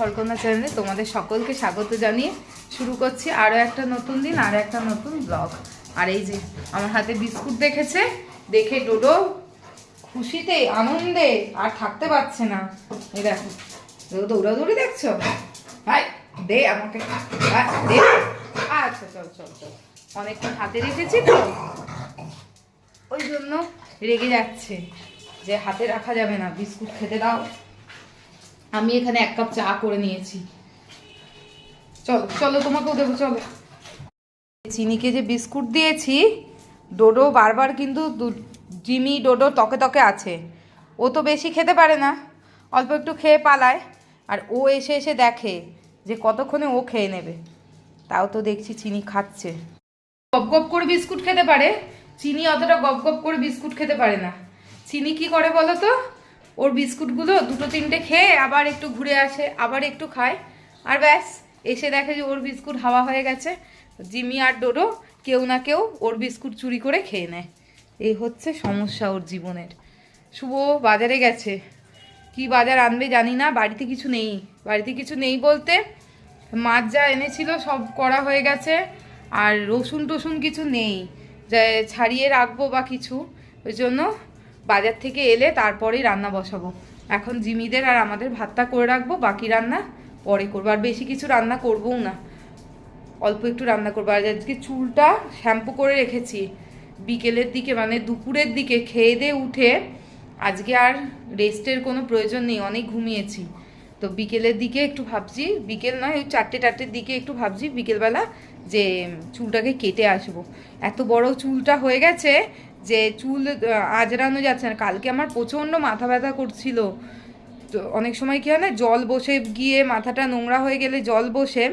ঘরকন্যা চ্যানেলে তোমাদের সকলকে স্বাগত জানিয়ে শুরু করছি আরও একটা নতুন দিন, আর একটা নতুন ব্লগ আর এই যে, আমার হাতে বিস্কুট দেখেছে, দেখে ডোডো খুশিতে, আনন্দে, আর থাকতে পারছে না। এই দেখো দৌড়াদৌড়ি দেখছ? ভাই, দে আমাকে। দে। আচ্ছা চল চল চল। অনেকক্ষণ হাতে রেখেছি তো। ওই জন্য রেগে যাচ্ছে যে হাতে রাখা যাবে না। বিস্কুট খেতে দাও। আমি এখানে এক কাপ চা করে নিয়েছি। চলো চলো তোমাকেও দেবো চলো। চিনিকে যে বিস্কুট দিয়েছি ডোডো বারবার কিন্তু জিমি ডোডো তকে তকে আছে। ও তো বেশি খেতে পারে না অল্প একটু খেয়ে পালায়। আর ও এসে এসে দেখে যে কতক্ষণে ও খেয়ে নেবে। তাও তো দেখছি চিনি খাচ্ছে। গপ গপ করে বিস্কুট খেতে পারে। চিনি অতটা গপ গপ করে বিস্কুট খেতে পারে না। চিনি কি করে বলো তো? ওর বিস্কুটগুলো দুটো তিনটে খেয়ে আবার একটু ঘুরে আসে, আবার একটু খায়। আর ব্যাস, এসে দেখে যে ওর বিস্কুট হাওয়া হয়ে গেছে। জিমি আর ডোডো কেউ না কেউ ওর বিস্কুট চুরি করে খেয়ে নেয়। এই হচ্ছে সমস্যা ওর জীবনের। শুভ, বাজারে গেছে। কি বাজার আনবে জানি না, বাড়িতে কিছু নেই। বাড়িতে কিছু নেই বলতে মাছ যা এনেছিল সব করা হয়ে গেছে, আর রসুন টসুন কিছু নেই। যা, ছাড়িয়ে রাখব বা কিছু। ওই জন্য বাজার থেকে এলে তারপরেই রান্না বসাবো। এখন জিমিদের আর আমাদের ভাতটা করে রাখব, বাকি রান্না পরে করব। আর বেশি কিছু রান্না করবও না। অল্প একটু রান্না করব। আর আজকে চুলটা শ্যাম্পু করে রেখেছি। বিকেলের দিকে মানে দুপুরের দিকে খেয়ে দিয়ে উঠে আজকে আর রেস্টের কোনো প্রয়োজন নেই, অনেক ঘুমিয়েছি। তো বিকেলের দিকে একটু ভাবছি, বিকেল নয়, ওই চারটে চারটের দিকে একটু ভাবছি বিকেলবেলা যে চুলটাকে কেটে আসব। এত বড় চুলটা হয়ে গেছে যে চুল আজরানো যাচ্ছে না। কালকে আমার প্রচণ্ড মাথা ব্যথা করছিল। তো অনেক সময় কি হয় না, জল বসে গিয়ে মাথাটা নোংরা হয়ে গেলে জল বসে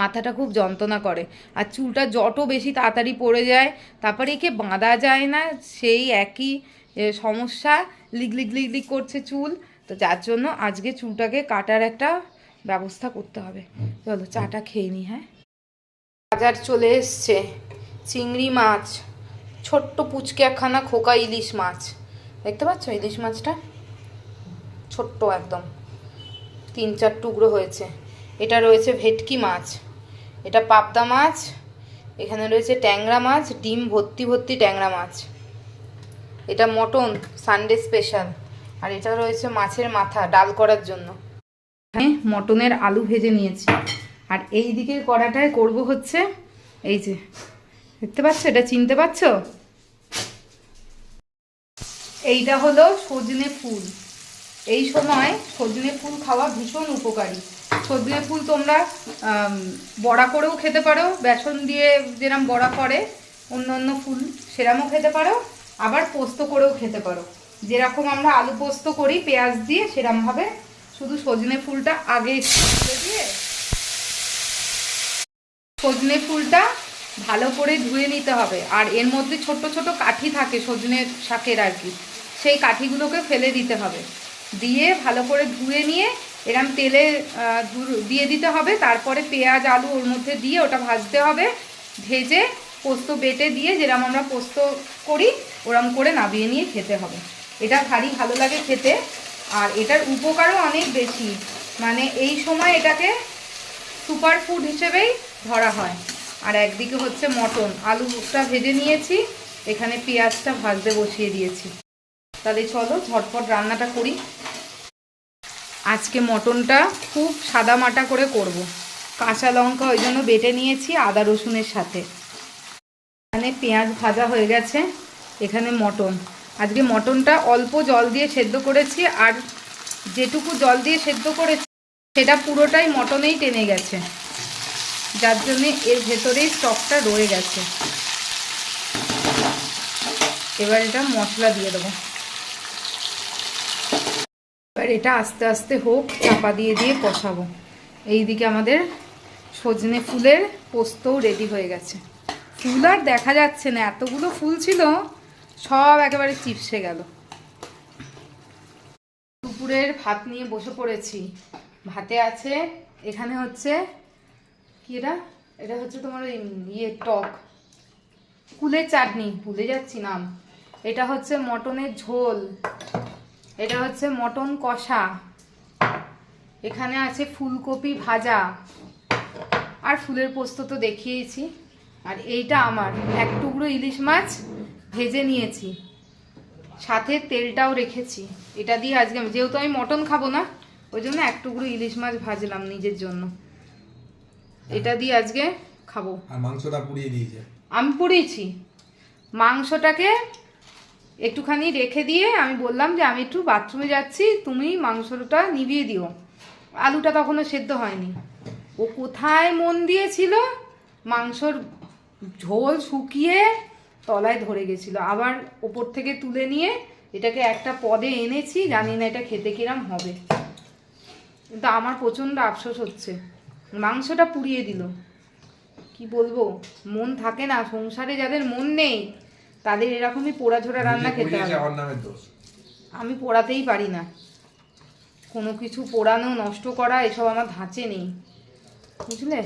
মাথাটা খুব যন্ত্রণা করে। আর চুলটা যত বেশি তাড়াতাড়ি পড়ে যায়, তারপরে একে বাঁধা যায় না, সেই একই সমস্যা। লিগ লিগ লিগ লিগ করছে চুল। তো যার জন্য আজকে চুলটাকে কাটার একটা ব্যবস্থা করতে হবে। চলো চাটা খেয়ে নি হ্যাঁ? বাজার চলে এসছে, চিংড়ি মাছ। ছোট্ট পুচকে একখানা খোকা ইলিশ মাছ। দেখতে পাচ্ছ ইলিশ মাছটা? ছোট্ট একদম। তিন চার টুকরো হয়েছে। এটা রয়েছে ভেটকি মাছ। এটা পাবদা মাছ। এখানে রয়েছে ট্যাংরা মাছ, ডিম ভর্তি ভর্তি ট্যাংরা মাছ। এটা মটন সানডে স্পেশাল। আর এটা রয়েছে মাছের মাথা ডাল করার জন্য। এখানে মটনের আলু ভেজে নিয়েছি। আর এই দিকের কড়াটায় করব হচ্ছে এই যে দেখতে পাচ্ছ? এটা চিনতে পারছ? এইটা হলো সজনে ফুল। এই সময় সজনে ফুল খাওয়া ভীষণ উপকারী। সজনে ফুল তোমরা বড়া করেও খেতে পারো, বেসন দিয়ে যেরম বড়া করে, অন্য অন্য ফুল সেরামও খেতে পারো, আবার পোস্ত করেও খেতে পারো। যেরকম আমরা আলু পোস্ত করি, পেঁয়াজ দিয়ে সেরমভাবে শুধু সজনে ফুলটা আগে দিয়ে সজনে ফুলটা ভালো করে ধুয়ে নিতে হবে। আর এর মধ্যে ছোট ছোট কাঠি থাকে সজনে শাকের আর কি, সেই কাঠিগুলোকে ফেলে দিতে হবে। দিয়ে ভালো করে ধুয়ে নিয়ে এরম তেলে দিয়ে দিতে হবে। তারপরে পেঁয়াজ, আলু ওর মধ্যে দিয়ে ওটা ভাজতে হবে। ভেজে পোস্ত বেটে দিয়ে যেরকম আমরা পোস্ত করি, ওরম করে নাবিয়ে নিয়ে খেতে হবে। এটা ভারী ভালো লাগে খেতে। আর এটার উপকারও অনেক বেশি। মানে এই সময় এটাকে সুপার ফুড হিসেবেই ধরা হয়। আর একদিকে হচ্ছে মটন। আলুটা ভেজে নিয়েছি, এখানে পেঁয়াজটা ভাজতে বসিয়ে দিয়েছি। তাহলে চলো ঝটপট রান্নাটা করি। আজকে মটনটা খুব সাদা মাটা করে করব। কাঁচা লঙ্কা ওই জন্য বেটে নিয়েছি, আদা রসুনের সাথে। এখানে পেঁয়াজ ভাজা হয়ে গেছে, এখানে মটন। আজকে মটনটা অল্প জল দিয়ে সেদ্ধ করেছি, আর যেটুকু জল দিয়ে সেদ্ধ করেছি, সেটা পুরোটাই মটনেই টেনে গেছে। যার জন্যে এর ভেতরেই স্টকটা রয়ে গেছে। এবার এটা মশলা দিয়ে দেবো। এবার এটা আস্তে আস্তে হোক, চাপা দিয়ে দিয়ে কষাবো। এইদিকে আমাদের সজনে ফুলের পোস্তও রেডি হয়ে গেছে। ফুল আর দেখা যাচ্ছে না, এতগুলো ফুল ছিল, সব একেবারে চিপসে গেল। দুপুরের ভাত নিয়ে বসে পড়েছি। ভাতে আছে, এখানে হচ্ছে কি এটা? এটা হচ্ছে তোমার ওই ইয়ে টক। কুলের চাটনি, ভুলে যাচ্ছি নাম। এটা হচ্ছে মটনের ঝোল। এটা হচ্ছে মটন কষা। এখানে আছে ফুলকপি ভাজা। আর ফুলের পোস্ত তো দেখিয়েছি। আর এইটা আমার। এক টুকরো ইলিশ মাছ ভেজে নিয়েছি। সাথে তেলটাও রেখেছি। এটা দিয়ে আজকে আমি যেহেতু আমি মটন খাব না, ওই জন্য এক টুকরো ইলিশ মাছ ভাজলাম নিজের জন্য। এটা দিয়ে আজকে খাব। আর মাংসটা পুড়িয়ে দিয়েছে। আমি পুড়িয়েছি। মাংসটাকে একটুখানি রেখে দিয়ে আমি বললাম যে আমি একটু বাথরুমে যাচ্ছি তুমি মাংসটা নিভিয়ে দিও। আলুটা তখনও সেদ্ধ হয়নি। ও কোথায় মন দিয়েছিল? মাংসর ঝোল শুকিয়ে তলায় ধরে গেছিল। আবার ওপর থেকে তুলে নিয়ে এটাকে একটা পদে এনেছি জানি না এটা খেতে কিরাম হবে। কিন্তু আমার প্রচণ্ড আফসোস হচ্ছে। মাংসটা পুড়িয়ে দিল। কি বলব? মন থাকে না সংসারে যাদের মন নেই তাদের এরকমই পোড়া ঝোড়া রান্না খেতে হবে। আমি পোড়াতেই পারি না। কোনো কিছু পোড়ানো নষ্ট করা এসব আমার ধাঁচে নেই। বুঝলে?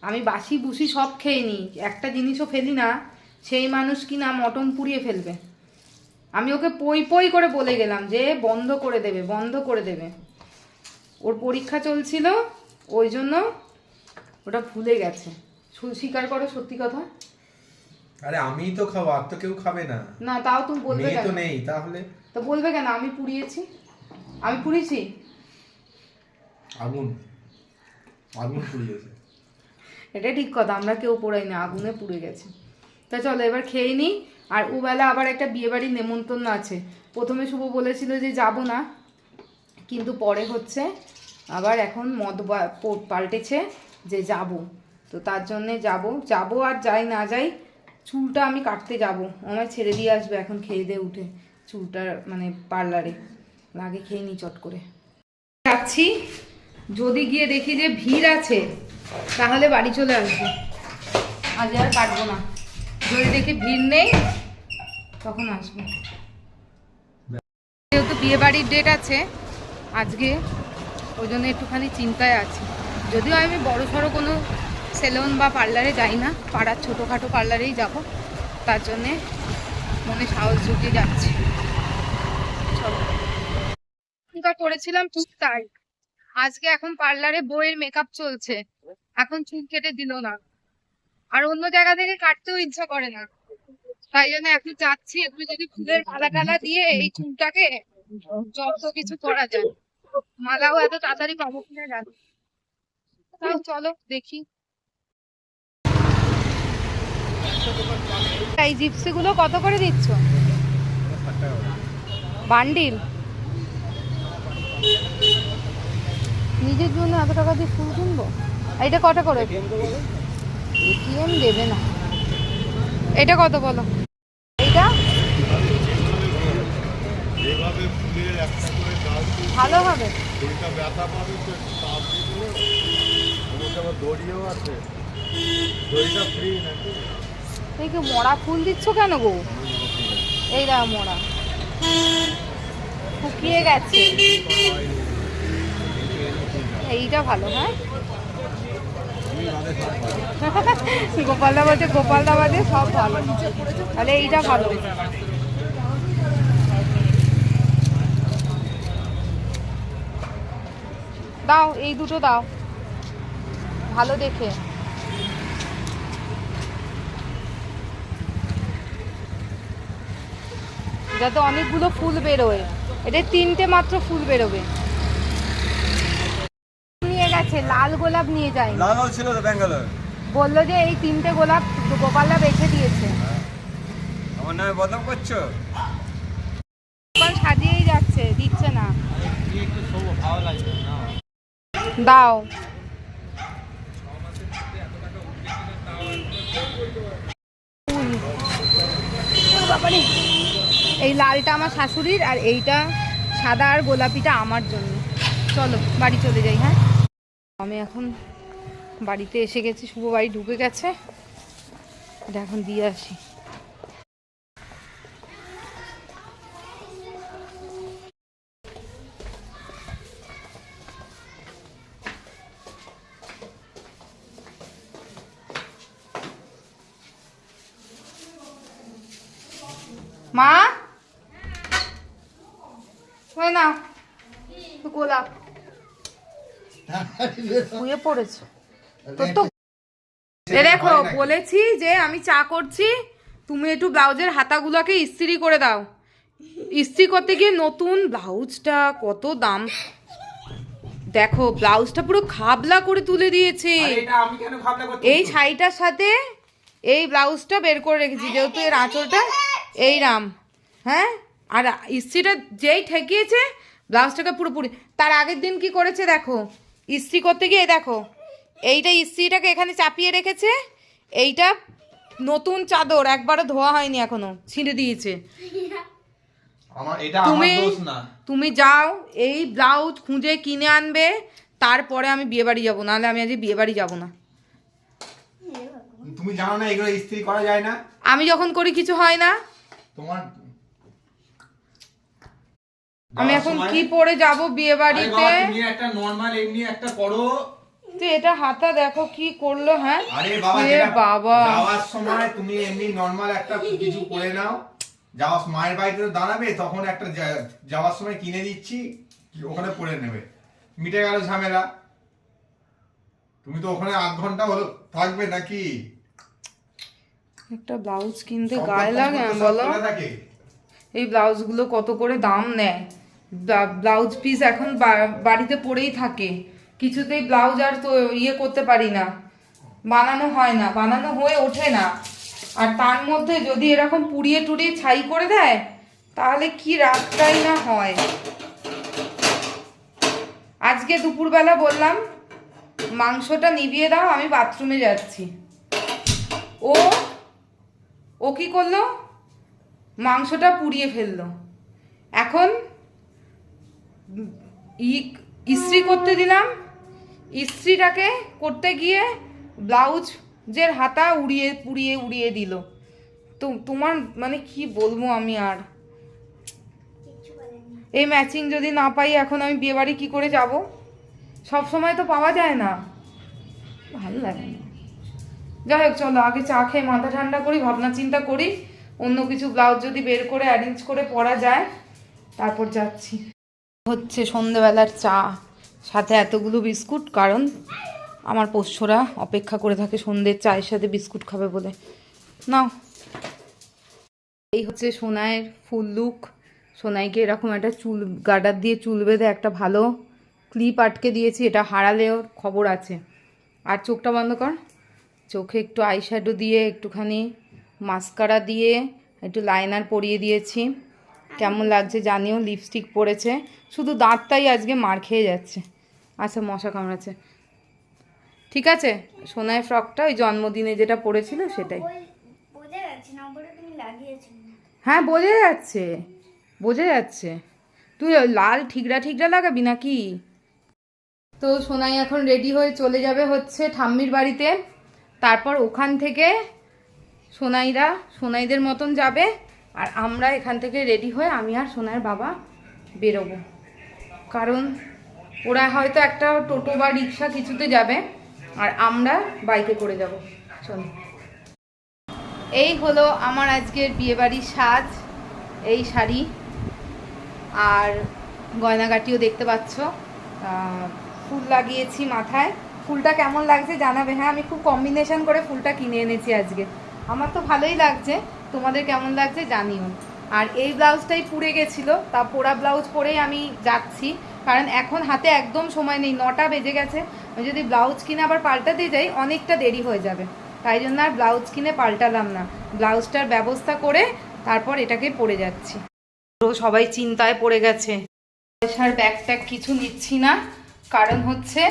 আমি বাসি বুসি সব খেয়ে নিই। একটা জিনিসও ফেলি না সেই মানুষ কি না মটন পুড়িয়ে ফেলবে? আমি ওকে পই পই করে বলে গেলাম যে বন্ধ করে দেবে বন্ধ করে দেবে। ওর পরীক্ষা চলছিল ওই জন্য ওটা ভুলে গেছে। স্বীকার করো সত্যি কথা। আরে আমিই তো খাব আর তো কেউ খাবে না। না তাও তুমি বলবে কেন তো নেই তাহলে? তো বলবে কেন? আমি পুড়িয়েছি। আমি পুড়িয়েছি? আগুন। আগুন পুড়িয়েছে। এটা ঠিক কথা আমরা কেউ পোড়াই না আগুনে পুড়ে গেছে। তা চলো এবার খেয়ে নিই আর ওবেলা আবার একটা বিয়েবাড়ির নেমন্তন্ন আছে। প্রথমে শুভ বলেছিল যে যাব না কিন্তু পরে হচ্ছে আবার এখন প- পাল্টেছে যে যাব। তো তার জন্যে যাব। যাব আর যাই না যাই, চুলটা আমি কাটতে যাব। আমার ছেড়ে দিয়ে আসবে এখন খেয়ে দিয়ে উঠে চুলটা মানে পার্লারে। আগে খেয়ে নিই চট করে। যাচ্ছি। যদি গিয়ে দেখি যে ভিড় আছে, তাহলে বাড়ি চলে আসব। আজ আর কাটবো না। যদি দেখি ভিড় নেই, তখন আসব। যেহেতু বিয়ে বাড়ির ডেট আছে, আজকে ওই জন্য একটুখানি চিন্তায় আছি। যদিও আমি বড় সড়ো কোনো সেলুন বা পার্লারে যাই না, পাড়ার ছোটোখাটো পার্লারেই যাব। তার জন্যে মনে সাহস জুটিয়ে যাচ্ছি। চলো। করেছিলাম ঠিক তাই। আজকে এখন পার্লারে বইয়ের মেকআপ চলছে। এখন চুল কেটে দিল না। আর অন্য জায়গা থেকে কাটতেও ইচ্ছা করে না। তাই জন্য এখন চাচ্ছি একটু যদি ফুলের মালা টালা দিয়ে এই চুলটাকে যত কিছু করা যায়। মালাও এত তাড়াতাড়ি পাবো কিনা জানি তাও চলো, দেখি। এই জিপসি গুলো কত করে দিচ্ছ? বান্ডিল? নিজের জন্য এত টাকা দিয়ে ফুল কিনবো? এটা কটা করে? এটিএম দেবে না। এটা কত বলো? এইটা? ভালো হবে। ফুলটা ব্যথা পাবে তো তাপ দিয়ে আবার দড়িও আছে। দড়িটা ফ্রি নাকি? এই কি মরা ফুল দিচ্ছ কেন গো? এই মরা। শুকিয়ে গেছে। এইটা ভালো হ্যাঁ? গোপালদা বলছে গোপালদা বাদে সব ভালো। তাহলে এইটা ভালো। দাও এই দুটো দাও। ভালো দেখে। যাতে অনেকগুলো ফুল বেরোয়। এটা তিনটে মাত্র ফুল বেরোবে। নিয়ে গেছে লাল গোলাপ নিয়ে যায় লাগাও ছিল তো ব্যাঙ্গালোর। বলল যে এই তিনটে গোলাপ গোপালদা বেছে দিয়েছে। আমার নামে বদনাম করছ দোকান সাজিয়েই যাচ্ছে দিচ্ছে না একটু শোবো ভালো লাগবে না দাও। এই লালটা আমার শাশুড়ির আর এইটা সাদা আর গোলাপিটা আমার জন্য। চলো, বাড়ি চলে যাই হ্যাঁ? আমি এখন বাড়িতে এসে গেছি, শুভ বাড়ি ঢুকে গেছে। এটা এখন দিয়ে আসি মা ওই নাও গোলাপ। শুয়ে পড়েছে। তোর তো দেখো বলেছি যে আমি চা করছি তুমি একটু ব্লাউজের হাতাগুলোকে ইস্ত্রি করে দাও। ইস্ত্রি করতে গিয়ে নতুন ব্লাউজটা কত দাম। দেখো ব্লাউজটা পুরো খাবলা করে তুলে দিয়েছে। এই শাড়িটার সাথে এই ব্লাউজটা বের করে রেখেছি যেহেতু এর আঁচলটা এই রাম। হ্যাঁ? আর ইস্ত্রিটা যেই ঠেকিয়েছে ব্লাউজটাকে পুরোপুরি। তার আগের দিন কি করেছে দেখো? ইস্ত্রি করতে গিয়ে দেখো এইটা ইস্ত্রিটাকে এখানে চাপিয়ে রেখেছে এইটা নতুন চাদর একবারও ধোয়া হয়নি এখনও ছিঁড়ে দিয়েছে। তুমি তুমি যাও এই ব্লাউজ খুঁজে কিনে আনবে তারপরে আমি বিয়ে বাড়ি যাব নাহলে আমি আজ বিয়ে বাড়ি যাব না। তুমি জানো না এগুলো ইস্ত্রি করা যায় না? আমি যখন করি কিছু হয় না। তোমার আমি এখন কি পরে যাব বিয়ে বাড়িতে তুমি একটা নরমাল এমনি একটা তো এটা হাতা দেখো কি করল হ্যাঁ? আরে বাবা এ বাবা। যাওয়ার সময় তুমি এমনি নরমাল একটা কিছু করে নাও। যাওয়ার মায়ের বাড়িতে দাঁড়াবে তখন একটা যাওয়ার সময় কিনে দিচ্ছি ওখানে পরে নেবে। মিটে গেল ঝামেলা। তুমি তো ওখানে আধ ঘণ্টা হলো থাকবে নাকি? একটা ব্লাউজ কিনতে গায়ে লাগে বলো। এই ব্লাউজগুলো কত করে দাম নেয়? ব্লাউজ পিস এখন বাড়িতে পরেই থাকে। কিছুতেই ব্লাউজ আর তো ইয়ে করতে পারি না। বানানো হয় না, বানানো হয়ে ওঠে না। আর তার মধ্যে যদি এরকম পুড়িয়ে টুড়িয়ে ছাই করে দেয়, তাহলে কি রাতটাই না হয়। আজকে দুপুরবেলা বললাম, মাংসটা নিভিয়ে দাও, আমি বাথরুমে যাচ্ছি। ও ও কি করল? মাংসটা পুড়িয়ে ফেলল। এখন ইস্ত্রি করতে দিলাম। ইস্ত্রিটাকে করতে গিয়ে ব্লাউজের হাতা উড়িয়ে পুড়িয়ে উড়িয়ে দিল। তো তোমার মানে কি বলব আমি আর? এই ম্যাচিং যদি না পাই এখন আমি বিয়েবাড়ি কি করে যাব? সব সময় তো পাওয়া যায় না। ভালো লাগে না। যাই হোক চলো আগে চা খেয়ে মাথা ঠান্ডা করি ভাবনা চিন্তা করি। অন্য কিছু ব্লাউজ যদি বের করে অ্যারেঞ্জ করে পরা যায় তারপর যাচ্ছি। হচ্ছে সন্ধেবেলার চা, সাথে এতগুলো বিস্কুট, কারণ আমার পোষ্যরা অপেক্ষা করে থাকে সন্ধ্যের চায়ের সাথে বিস্কুট খাবে বলে। নাও। এই হচ্ছে সোনাইয়ের ফুল লুক। সোনাইকে এরকম একটা চুল গার্ডার দিয়ে চুল বেঁধে একটা ভালো ক্লিপ আটকে দিয়েছি, এটা হারালেও খবর আছে। আর চোখটা বন্ধ কর। চোখে একটু আইশ্যাডো দিয়ে একটুখানি মাস্কারা দিয়ে একটু লাইনার পরিয়ে দিয়েছি। কেমন লাগছে জানিও লিপস্টিক পরেছে। শুধু দাঁতটাই আজকে মার খেয়ে যাচ্ছে। আচ্ছা মশা কামড়াচ্ছে। ঠিক আছে সোনায় ফ্রকটা ওই জন্মদিনে যেটা পরেছিল সেটাই। হ্যাঁ বোঝা যাচ্ছে বোঝা যাচ্ছে। তুই লাল ঠিকরা ঠিকরা লাগাবি নাকি? তো সোনাই এখন রেডি হয়ে চলে যাবে হচ্ছে ঠাম্মির বাড়িতে। তারপর ওখান থেকে সোনাইরা সোনাইদের মতন যাবে। আর আমরা এখান থেকে রেডি হয়ে আমি আর সোনার বাবা বেরোবো। কারণ ওরা হয়তো একটা টোটো বা রিক্সা কিছুতে যাবে, আর আমরা বাইকে করে যাব। চলো। এই হলো আমার আজকের বিয়েবাড়ির সাজ, এই শাড়ি। আর গয়নাগাটিও দেখতে পাচ্ছ। ফুল লাগিয়েছি মাথায়। ফুলটা কেমন লাগছে জানাবে? হ্যাঁ আমি খুব কম্বিনেশন করে ফুলটা কিনে এনেছি আজকে। আমার তো ভালোই লাগছে। তোমাদের কেমন লাগছে জানিও। আর এই ব্লাউজটাই পুড়ে গেছিল, তা পোড়া ব্লাউজ পরেই আমি যাচ্ছি। কারণ এখন হাতে একদম সময় নেই, নটা বেজে গেছে। আমি যদি ব্লাউজ কিনে আবার পাল্টাতে যাই, অনেকটা দেরি হয়ে যাবে। তাই জন্য আর ব্লাউজ কিনে পাল্টালাম না। ব্লাউজটার ব্যবস্থা করে তারপর এটাকে পরে যাচ্ছি। সবাই চিন্তায় পড়ে গেছে। পয়সার ব্যাগ ট্যাগ কিছু নিচ্ছি না। কারণ হচ্ছে,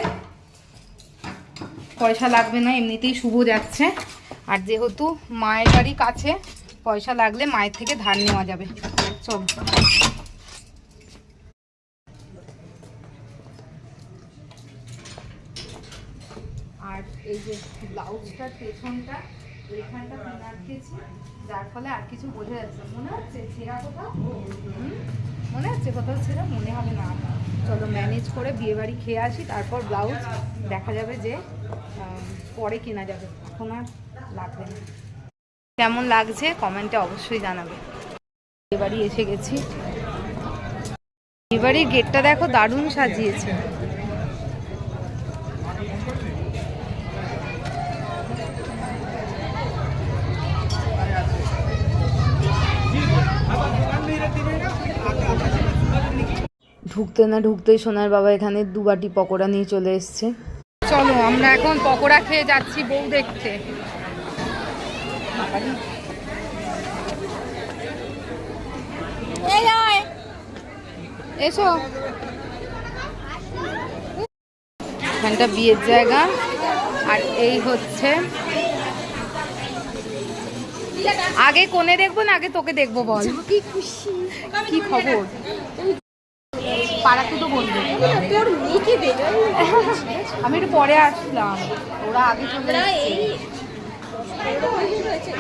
পয়সা লাগবে না, এমনিতেই শুভ যাচ্ছে। আর যেহেতু মায়ের বাড়ি কাছে, পয়সা লাগলে মায়ের থেকে ধার নেওয়া যাবে। চল। আর এই যে ব্লাউজটার যার ফলে আর কিছু বোঝা যাচ্ছে হচ্ছে মনে হচ্ছে মনে হবে না চলো ম্যানেজ করে খেয়ে আসি, তারপর ব্লাউজ দেখা যাবে যে পরে কেনা যাবে। এখন আর লাগবে কেমন লাগছে কমেন্টে অবশ্যই জানাবে। এবারই এসে গেছি। এবারই গেটটা দেখো দারুণ সাজিয়েছে। ঢুকতে না ঢুকতেই সোনার বাবা এখানে দুবাটি পকোড়া নিয়ে চলে এসছে। চলো, আমরা এখন পকোড়া খেয়ে যাচ্ছি বউ দেখতে। এসো। এখানটা বিয়ের জায়গা। আর এই হচ্ছে। আগে কোনে দেখব না আগে তোকে দেখব বল। কি খবর? পাড়াতে তো বলবে আমি একটু পরে আসলাম। ওরা আগে চলে।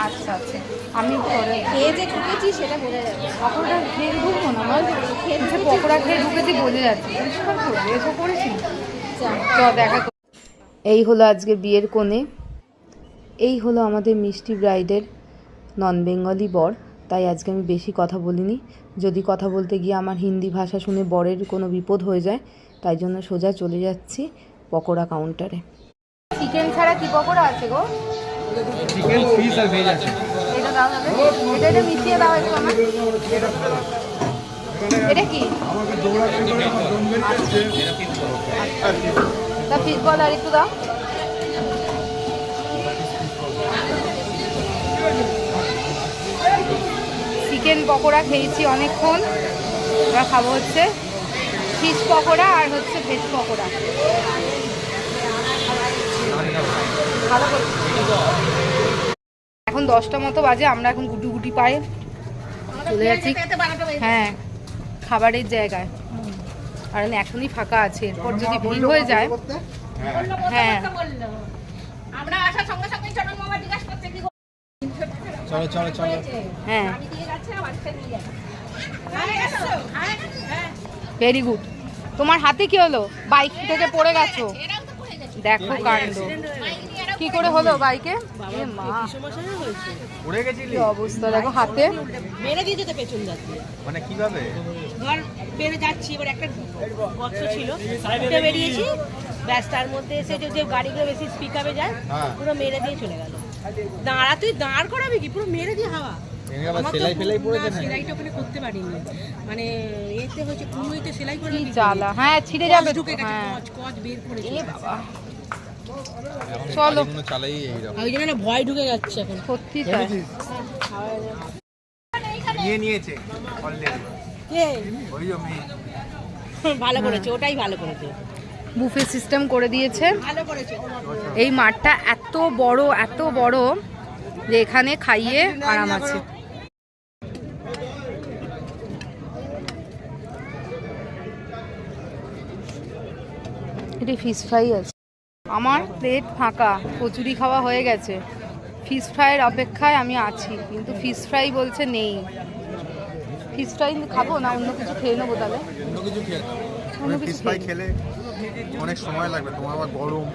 আচ্ছা আচ্ছা। আমি খেয়ে যে ঢুকেছি সেটা বোঝা যাবে। পকোড়া খেয়ে ঢুকবো না? আমার খেয়ে পকোড়া খেয়ে ঢুকেছি বোঝা যাচ্ছে। পরিষ্কার করে এসব করেছি। চ দেখা এই হলো আজকে বিয়ের কোণে। এই হলো আমাদের মিষ্টি ব্রাইডের নন বেঙ্গলি বর। তাই আজকে আমি বেশি কথা বলিনি। যদি কথা বলতে গিয়ে আমার হিন্দি ভাষা শুনে বরের কোনো বিপদ হয়ে যায় তাই জন্য সোজা চলে যাচ্ছি পকোড়া কাউন্টারে। চিকেন ছাড়া কি পকোড়া আছে গো? চিকেন পিস আর ভেজ আছে। এটা দাও এটা এটা মিশিয়ে দাও একটু আমার এটা কি? তা ফিশ বল আর একটু দাও। চিকেন পকোড়া খেয়েছি অনেকক্ষণ। এবার খাব হচ্ছে ফিশ পকোড়া আর হচ্ছে ভেজ পকোড়া। এখন দশটা মতো বাজে আমরা এখন গুটি গুটি পায়ে চলে যাচ্ছি। হ্যাঁ খাবারের জায়গায়। কারণ এখনই ফাঁকা আছে এরপর যদি ভিড় হয়ে যায় হ্যাঁ। আমরা আসার সঙ্গে সঙ্গে চটন মামা জিজ্ঞাসা করছে কি গো? চলো চলো চলো। হ্যাঁ। আমি দিয়ে যাচ্ছে না বাচ্চা নিয়ে যাবে হ্যাঁ। গেছো ভেরি গুড তোমার হাতে কি হলো? বাইক থেকে পড়ে গেছো। দেখো কাণ্ড। কি করে হলো বাইকে? এ উড়ে গেছিলি? অবস্থা দেখো হাতে। মেরে দিয়ে যেতে পেছন যাচ্ছে মানে কীভাবে? ধর বেড়ে যাচ্ছি এবার একটা গর্ত ছিল। উঠে বেরিয়েছি। ব্যাস তার মধ্যে এসে যে যে গাড়িগুলো বেশি স্পিক আপে যায় হ্যাঁ। পুরো মেরে দিয়ে চলে গেল। দাঁড়া তুই দাঁড় করাবি কি? পুরো মেরে দিয়ে হাওয়া। সেলাই ফেলাই পড়েছে না, সেলাইটা ওখানে করতে পারিনি। মানে এতে হচ্ছে সেলাই করে জ্বালা। হ্যাঁ ছিঁড়ে যাবে ঢুকে গেছে হ্যাঁ। কচ কচ বের করে এ বাবা। চলো। চালাই এইরকম। ওই জন্য না ভয় ঢুকে যাচ্ছে এখন। সত্যি তাই। নিয়ে নিয়েছে কে? ওই যে মেয়ে। ভালো করেছে ওটাই ভালো করেছে। বুফে সিস্টেম করে দিয়েছে। এই মাঠটা এত বড় এত বড় যে এখানে খাইয়ে আরাম আছে। এটি ফিশ ফ্রাই আছে। আমার প্লেট ফাঁকা কচুরি খাওয়া হয়ে গেছে। ফিশ ফ্রাইয়ের অপেক্ষায় আমি আছি কিন্তু ফিশ ফ্রাই বলছে নেই। ফিশ ফ্রাই খাব না অন্য কিছু খেয়ে নেব তাহলে? অন্য কিছু খেয়ে অন্য ফিশ ফ্রাই খেলে অনেক সময় লাগবে তোমার আবার গরম।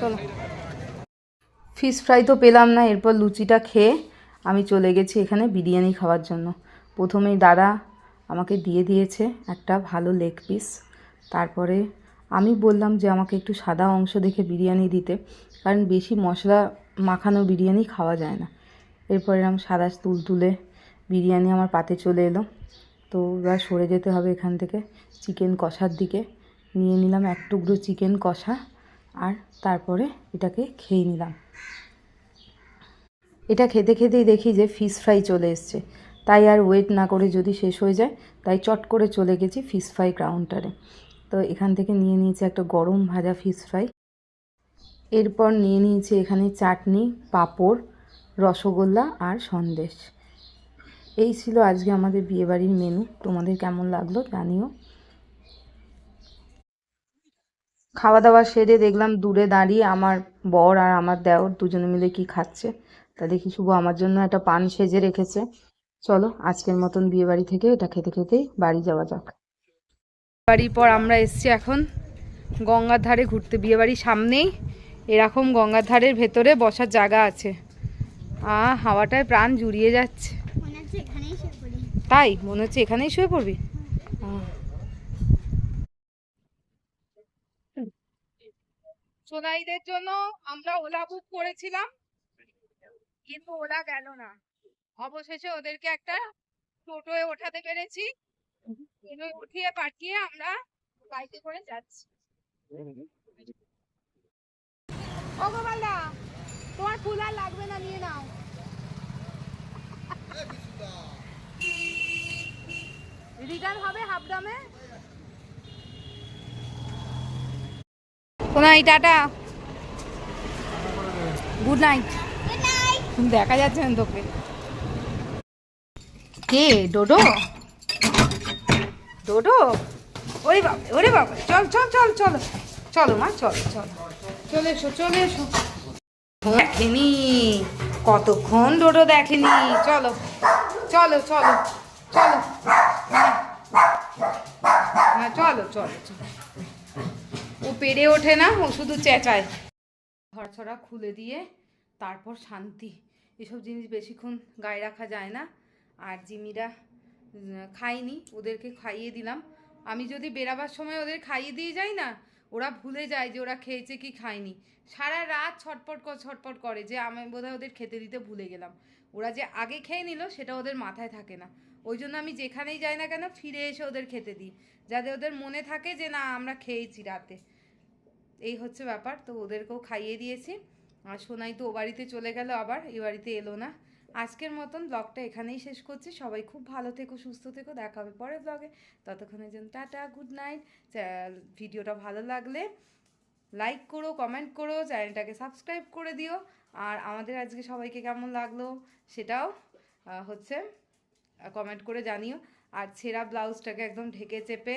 চলো। ফিশ ফ্রাই তো পেলাম না এরপর লুচিটা খেয়ে আমি চলে গেছি এখানে বিরিয়ানি খাওয়ার জন্য। প্রথমেই দাদা আমাকে দিয়ে দিয়েছে একটা ভালো লেগ পিস তারপরে আমি বললাম যে আমাকে একটু সাদা অংশ দেখে বিরিয়ানি দিতে, কারণ বেশি মশলা মাখানো বিরিয়ানি খাওয়া যায় না। এরপর এরকম সাদা তুল তুলে বিরিয়ানি আমার পাতে চলে এলো। তো এবার সরে যেতে হবে এখান থেকে চিকেন কষার দিকে। নিয়ে নিলাম এক টুকরো চিকেন কষা আর তারপরে এটাকে খেয়ে নিলাম। এটা খেতে খেতেই দেখি যে ফিশ ফ্রাই চলে এসছে। তাই আর ওয়েট না করে যদি শেষ হয়ে যায়, তাই চট করে চলে গেছি ফিশ ফ্রাই কাউন্টারে তো এখান থেকে নিয়ে নিয়েছি একটা গরম ভাজা ফিশ ফ্রাই এরপর নিয়ে নিয়েছি এখানে চাটনি, পাঁপড়, রসগোল্লা আর সন্দেশ। এই ছিল আজকে আমাদের বিয়েবাড়ির মেনু তোমাদের কেমন লাগল জানিও। খাওয়া দাওয়া সেরে দেখলাম দূরে দাঁড়িয়ে আমার বর আর আমার দেওর দুজনে মিলে কি খাচ্ছে। তা দেখি শুভ আমার জন্য একটা পান সেজে রেখেছে। চলো আজকের মতন বিয়েবাড়ি থেকে এটা খেতে খেতেই বাড়ি যাওয়া যাক। বাড়ির পর আমরা এসছি এখন গঙ্গার ধারে ঘুরতে। বিয়ে বাড়ির সামনেই এরকম গঙ্গার ধারের ভেতরে বসার জায়গা আছে। আ হাওয়াটায় প্রাণ জুড়িয়ে যাচ্ছে। তাই? মনে হচ্ছে এখানেই শুয়ে পড়বি। সোনাইদের জন্য আমরা ওলা বুক করেছিলাম কিন্তু ওলা গেল না। অবশেষে ওদেরকে একটা টোটোয় ওঠাতে পেরেছি। উঠিয়ে পাঠিয়ে আমরা বাইকে করে যাচ্ছি। ও গোপালদা তোমার ফুল আর লাগবে না নিয়ে নাও। রিটার্ন হবে হাফ দামে কোনাই টাটা। গুড নাইট দেখা যাচ্ছে না তোকে। কে? ডোডো? ডোডো? ওরে বাবা ওরে বাবা চল চল চল চলো। চলো মা চলো চলো। চলে এসো চলে এসো। দেখেনি। কতক্ষণ ডোডো দেখেনি। চলো চলো চলো চলো। হ্যাঁ, চলো চলো চলো। ও পেরে ওঠে না ও শুধু চেঁচায়। ঘর ছড়া খুলে দিয়ে তারপর শান্তি। এসব জিনিস বেশিক্ষণ গায়ে রাখা যায় না। আর জিমিরা খায়নি ওদেরকে খাইয়ে দিলাম। আমি যদি বেরাবার সময় ওদের খাইয়ে দিয়ে যাই না, ওরা ভুলে যায় যে ওরা খেয়েছে কি খায়নি। সারা রাত ছটপট ছটপট করে যে আমি বোধহয় ওদের খেতে দিতে ভুলে গেলাম। ওরা যে আগে খেয়ে নিল, সেটা ওদের মাথায় থাকে না। ওই জন্য আমি যেখানেই যাই না কেন, ফিরে এসে ওদের খেতে দিই। যাতে ওদের মনে থাকে যে, না, আমরা খেয়েছি রাতে। এই হচ্ছে ব্যাপার। তো ওদেরকেও খাইয়ে দিয়েছি। আর সোনাই তো ও বাড়িতে চলে গেল আবার, এ বাড়িতে এলো না। আজকের মতন ব্লগটা এখানেই শেষ করছি। সবাই খুব ভালো থেকো, সুস্থ থেকো। দেখা হবে পরের ব্লগে ততক্ষণের জন্য টাটা গুড নাইট ভিডিওটা ভালো লাগলে লাইক করো কমেন্ট করো চ্যানেলটাকে সাবস্ক্রাইব করে দিও। আর আমাদের আজকে সবাইকে কেমন লাগল সেটাও হচ্ছে কমেন্ট করে জানিও। আর ছেঁড়া ব্লাউজটাকে একদম ঢেকে চেপে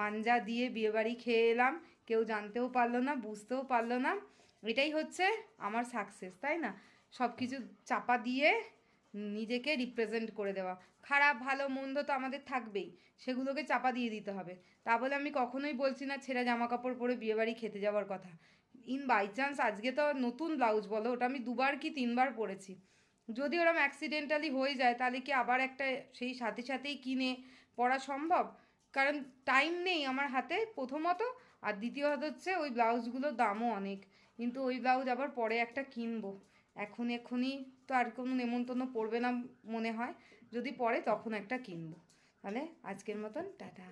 মাঞ্জা দিয়ে বিয়েবাড়ি খেয়ে এলাম। কেউ জানতেও পারল না, বুঝতেও পারল না। এটাই হচ্ছে আমার সাকসেস তাই না? সব কিছু চাপা দিয়ে নিজেকে রিপ্রেজেন্ট করে দেওয়া। খারাপ, ভালো, মন্দ তো আমাদের থাকবেই, সেগুলোকে চাপা দিয়ে দিতে হবে। তা বলে আমি কখনোই বলছি না, ছেঁড়া জামা কাপড় পরে বিয়েবাড়ি খেতে যাওয়ার কথা। ইন বাই চান্স আজকে তো নতুন ব্লাউজ বলো, ওটা আমি দুবার কি তিনবার পরেছি। যদি ওরম অ্যাক্সিডেন্টালি হয়ে যায়, তাহলে কি আবার একটা সেই সাথে সাথেই কিনে পরা সম্ভব? কারণ টাইম নেই আমার হাতে, প্রথমত। আর দ্বিতীয়ত হচ্ছে ওই ব্লাউজগুলোর দামও অনেক। কিন্তু ওই ব্লাউজ আবার পরে একটা কিনবো। এখন এখনই তো আর কোনো নেমন্তন্ন পড়বে না মনে হয়। যদি পড়ে তখন একটা কিনবো। তাহলে আজকের মতন, টাটা।